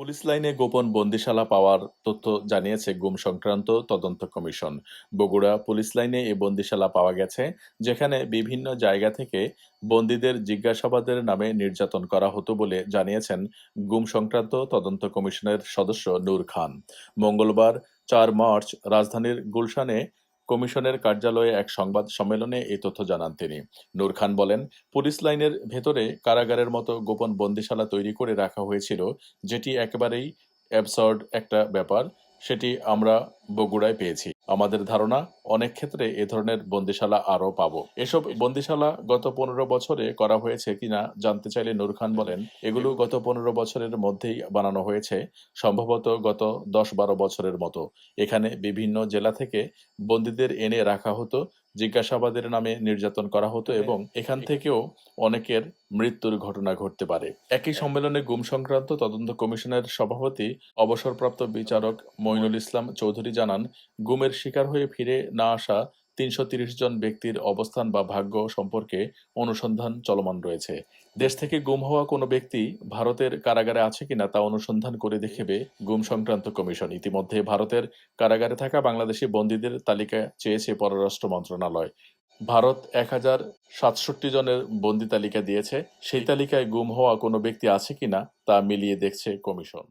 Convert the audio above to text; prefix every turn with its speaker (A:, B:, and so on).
A: Police লাইনে গোপন বন্দিশালা পাওয়ার তথ্য জানিয়েছে গুম সংক্রান্ত তদন্ত কমিশন। বগুড়া পুলিশ লাইনে এই বন্দিশালা পাওয়া গেছে, যেখানে বিভিন্ন জায়গা থেকে বন্দীদের জিজ্ঞাসাবাদের নামে নির্যাতন করা হতো বলে জানিয়েছেন গুম সংক্রান্ত তদন্ত কমিশনের সদস্য নূর খান। মঙ্গলবার চার মার্চ রাজধানীর গুলশানে কমিশনের কার্যালয়ে এক সংবাদ সম্মেলনে এই তথ্য জানান তিনি। নূর খান বলেন, পুলিশ লাইনের ভেতরে কারাগারের মতো গোপন বন্দিশালা তৈরি করে রাখা হয়েছিল, যেটি একেবারেই অ্যাবসার্ড একটা ব্যাপার, সেটি আমরা বগুড়ায় পেয়েছি। আমাদের ধারণা অনেক ক্ষেত্রে এ ধরনের বন্দিশালা আরও পাব। এসব বন্দিশালা গত পনেরো বছরে করা হয়েছে কিনা জানতে চাইলে নূর খান বলেন, এগুলো গত পনেরো বছরের মধ্যেই বানানো হয়েছে, সম্ভবত গত দশ বারো বছরের মতো। এখানে বিভিন্ন জেলা থেকে বন্দীদের এনে রাখা হতো, জিজ্ঞাসাবাদের নামে নির্যাতন করা হতো এবং এখান থেকেও অনেকের মৃত্যুর ঘটনা ঘটতে পারে। একই সম্মেলনে গুম সংক্রান্ত তদন্ত কমিশনের সভাপতি, অবসরপ্রাপ্ত বিচারক মইনুল ইসলাম চৌধুরী জানান, গুমের শিকার হয়ে ফিরে না আসা তিনশো জন ব্যক্তির অবস্থান বা ভাগ্য সম্পর্কে অনুসন্ধান চলমান রয়েছে। দেশ থেকে গুম হওয়া কোনো ব্যক্তি ভারতের কারাগারে আছে কিনা তা অনুসন্ধান করে দেখেবে গুম সংক্রান্ত কমিশন। ইতিমধ্যে ভারতের কারাগারে থাকা বাংলাদেশি বন্দীদের তালিকা চেয়েছে পররাষ্ট্র মন্ত্রণালয়। ভারত এক হাজার সাতষট্টি জনের বন্দি তালিকা দিয়েছে। সেই তালিকায় গুম হওয়া কোনো ব্যক্তি আছে কিনা তা মিলিয়ে দেখছে কমিশন।